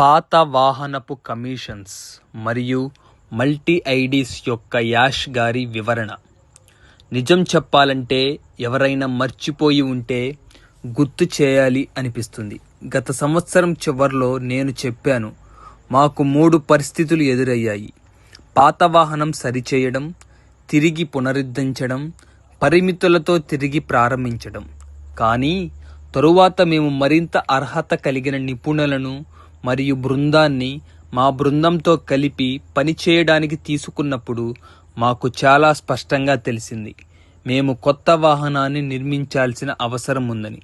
పాత వాహనపు కమిషన్స్ మరియు మల్టీ ఐడీస్ యొక్క యాష్ గారి వివరణ. నిజం చెప్పాలంటే ఎవరైనా మర్చిపోయి ఉంటే గుర్తు చేయాలి అనిపిస్తుంది. గత సంవత్సరం చివర్లో నేను చెప్పాను మాకు మూడు పరిస్థితులు ఎదురయ్యాయి. పాత వాహనం సరిచేయడం తిరిగి పునరుద్ధరించడం పరిమితులతో తిరిగి ప్రారంభించడం. కానీ తరువాత మేము మరింత అర్హత కలిగిన నిపుణులను మరియు బృందాన్ని మా బృందంతో కలిపి పనిచేయడానికి తీసుకున్నప్పుడు మాకు చాలా స్పష్టంగా తెలిసింది. మేము కొత్త వాహనాన్ని నిర్మించాల్సిన అవసరం ఉందని.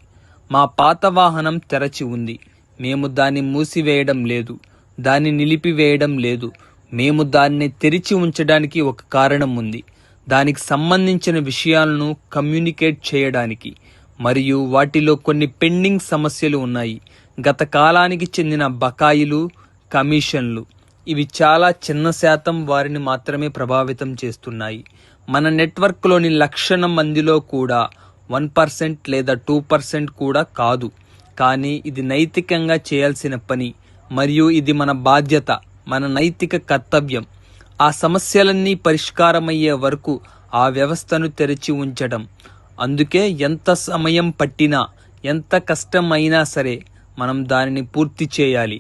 మా పాత వాహనం తెరచి ఉంది. మేము దాన్ని మూసివేయడం లేదు. దాన్ని నిలిపివేయడం లేదు. మేము దాన్ని తెరిచి ఉంచడానికి ఒక కారణం ఉంది. దానికి సంబంధించిన విషయాలను కమ్యూనికేట్ చేయడానికి. మరియు వాటిలో కొన్ని పెండింగ్ సమస్యలు ఉన్నాయి. గత కాలానికి చెందిన బకాయిలు కమిషన్లు ఇవి చాలా చిన్న శాతం వారిని మాత్రమే ప్రభావితం చేస్తున్నాయి. మన నెట్వర్క్లోని లక్షణ మందిలో కూడా వన్ పర్సెంట్ లేదా టూ పర్సెంట్ కూడా కాదు. కానీ ఇది నైతికంగా చేయాల్సిన పని మరియు ఇది మన బాధ్యత మన నైతిక కర్తవ్యం. ఆ సమస్యలన్నీ పరిష్కారమయ్యే వరకు ఆ వ్యవస్థను తెరిచి ఉంచడం. అందుకే ఎంత సమయం పట్టినా ఎంత కష్టమైనా సరే మనం దానిని పూర్తి చేయాలి.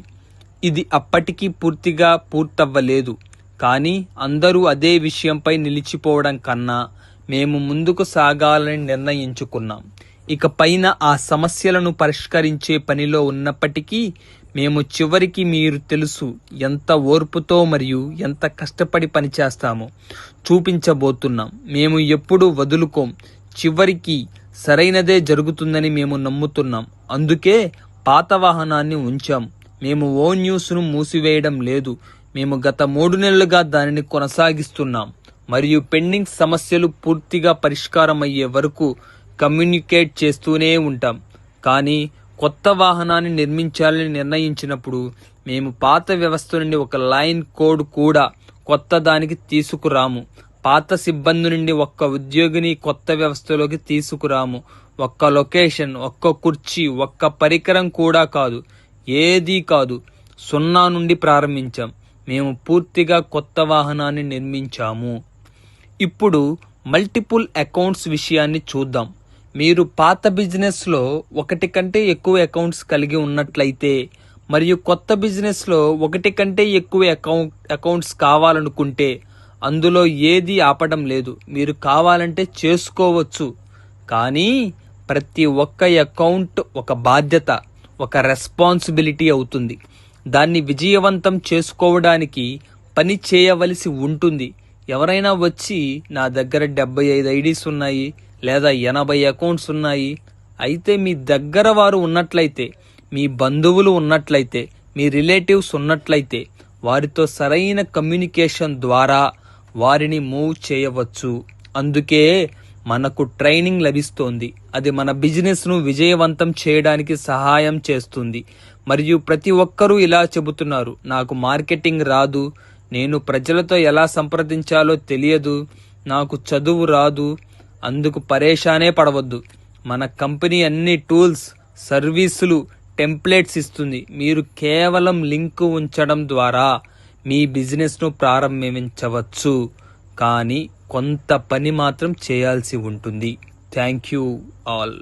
ఇది అప్పటికీ పూర్తిగా పూర్తవ్వలేదు. కానీ అందరూ అదే విషయంపై నిలిచిపోవడం కన్నా మేము ముందుకు సాగాలని నిర్ణయించుకున్నాం. ఇక పైన ఆ సమస్యలను పరిష్కరించే పనిలో ఉన్నప్పటికీ మేము చివరికి మీరు తెలుసు ఎంత ఓర్పుతో మరియు ఎంత కష్టపడి పనిచేస్తామో చూపించబోతున్నాం. మేము ఎప్పుడూ వదులుకోం. చివరికి సరైనదే జరుగుతుందని మేము నమ్ముతున్నాం. అందుకే పాత వాహనాన్ని ఉంచాం. మేము ఓ న్యూస్ను మూసివేయడం లేదు. మేము గత మూడు నెలలుగా దానిని కొనసాగిస్తున్నాం. మరియు పెండింగ్ సమస్యలు పూర్తిగా పరిష్కారమయ్యే వరకు కమ్యూనికేట్ చేస్తూనే ఉంటాం. కానీ కొత్త వాహనాన్ని నిర్మించాలని నిర్ణయించినప్పుడు మేము పాత వ్యవస్థ నుండి ఒక లైన్ కోడ్ కూడా కొత్త దానికి తీసుకురాము. పాత సిబ్బంది నుండి ఒక్క ఉద్యోగిని కొత్త వ్యవస్థలోకి తీసుకురాము. ఒక్క లొకేషన్ ఒక్క కుర్చీ ఒక్క పరికరం కూడా కాదు ఏదీ కాదు. సున్నా నుండి ప్రారంభించాం. మేము పూర్తిగా కొత్త వాహనాన్ని నిర్మించాము. ఇప్పుడు మల్టిపుల్ అకౌంట్స్ విషయాన్ని చూద్దాం. మీరు పాత బిజినెస్లో ఒకటి కంటే ఎక్కువ అకౌంట్స్ కలిగి ఉన్నట్లయితే మరియు కొత్త బిజినెస్లో ఒకటి కంటే ఎక్కువ అకౌంట్ అకౌంట్స్ కావాలనుకుంటే అందులో ఏది ఆపడం లేదు. మీరు కావాలంటే చేసుకోవచ్చు. కానీ ప్రతి ఒక్క అకౌంట్ ఒక బాధ్యత ఒక రెస్పాన్సిబిలిటీ అవుతుంది. దాన్ని విజయవంతం చేసుకోవడానికి పని చేయవలసి ఉంటుంది. ఎవరైనా వచ్చి నా దగ్గర డెబ్బై ఐదు ఐడీస్ ఉన్నాయి లేదా ఎనభై అకౌంట్స్ ఉన్నాయి అయితే మీ దగ్గర వారు ఉన్నట్లయితే మీ బంధువులు ఉన్నట్లయితే మీ రిలేటివ్స్ ఉన్నట్లయితే వారితో సరైన కమ్యూనికేషన్ ద్వారా వారిని మూవ్ చేయవచ్చు. అందుకే మనకు ట్రైనింగ్ లభిస్తోంది. అది మన బిజినెస్ను విజయవంతం చేయడానికి సహాయం చేస్తుంది. మరియు ప్రతి ఒక్కరూ ఇలా చెబుతున్నారు నాకు మార్కెటింగ్ రాదు నేను ప్రజలతో ఎలా సంప్రదించాలో తెలియదు నాకు చదువు రాదు అందుకు పరేషానే పడవద్దు. మన కంపెనీ అన్ని టూల్స్ సర్వీసులు టెంప్లెట్స్ ఇస్తుంది. మీరు కేవలం లింక్ ఉంచడం ద్వారా మీ బిజినెస్ను ప్రారంభించవచ్చు. కానీ కొంత పని మాత్రం చేయాల్సి ఉంటుంది. Thank you all.